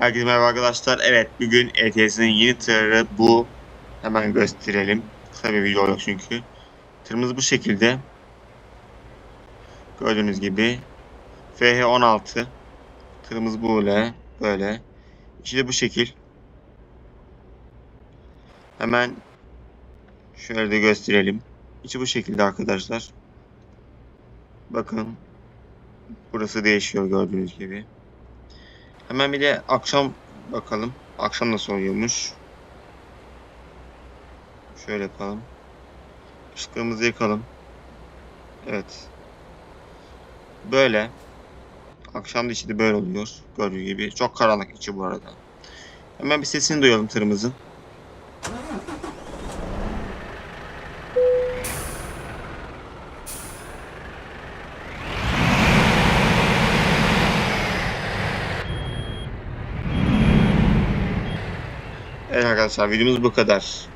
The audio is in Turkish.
Herkese merhaba arkadaşlar. Evet bugün ETS'nin yeni tırı bu. Hemen gösterelim. Kısa bir video olacak çünkü. Tırımız bu şekilde. Gördüğünüz gibi. FH16. Tırımız böyle. Böyle. İçi de bu şekil. Hemen şöyle de gösterelim. İçi bu şekilde arkadaşlar. Bakın. Burası değişiyor gördüğünüz gibi. Hemen bir de akşam bakalım. Akşam nasıl oluyormuş. Şöyle yapalım. Işıklarımızı yakalım. Evet. Böyle. Akşam da içi de böyle oluyor. Gördüğü gibi. Çok karanlık içi bu arada. Hemen bir sesini duyalım tırımızın. Evet arkadaşlar videomuz bu kadar.